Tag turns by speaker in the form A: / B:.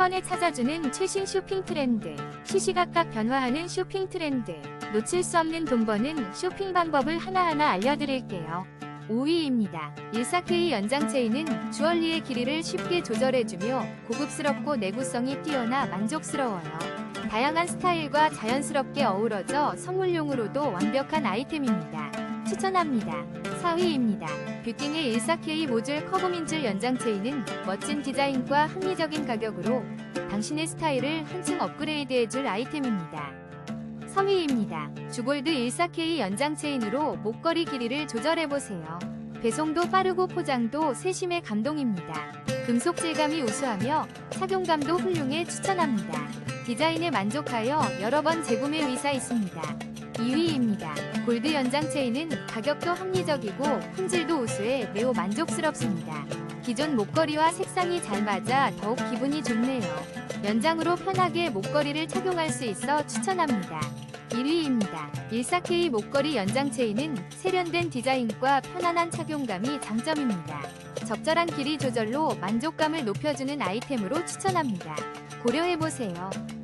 A: 번에 찾아주는 최신 쇼핑 트렌드. 시시각각 변화하는 쇼핑 트렌드. 놓칠 수 없는 돈 버는 쇼핑 방법을 하나하나 알려드릴게요. 5위입니다. 14K 연장 체인은 주얼리의 길이를 쉽게 조절해주며 고급스럽고 내구성이 뛰어나 만족스러워요. 다양한 스타일과 자연스럽게 어우러져 선물용으로도 완벽한 아이템입니다. 추천합니다. 4위입니다. 뷰팅의 14K 모듈 커브민줄 연장 체인은 멋진 디자인과 합리적인 가격으로 당신의 스타일을 한층 업그레이드해줄 아이템입니다. 3위입니다. 주골드 14K 연장 체인으로 목걸이 길이를 조절해보세요. 배송도 빠르고 포장도 세심의 감동입니다. 금속 질감이 우수하며 착용감도 훌륭해 추천합니다. 디자인에 만족하여 여러 번 재구매 의사 있습니다. 2위입니다. 골드 연장 체인은 가격도 합리적이고 품질도 우수해 매우 만족스럽습니다. 기존 목걸이와 색상이 잘 맞아 더욱 기분이 좋네요. 연장으로 편하게 목걸이를 착용할 수 있어 추천합니다. 1위입니다. 14K 목걸이 연장 체인은 세련된 디자인과 편안한 착용감이 장점입니다. 적절한 길이 조절로 만족감을 높여주는 아이템으로 추천합니다. 고려해보세요.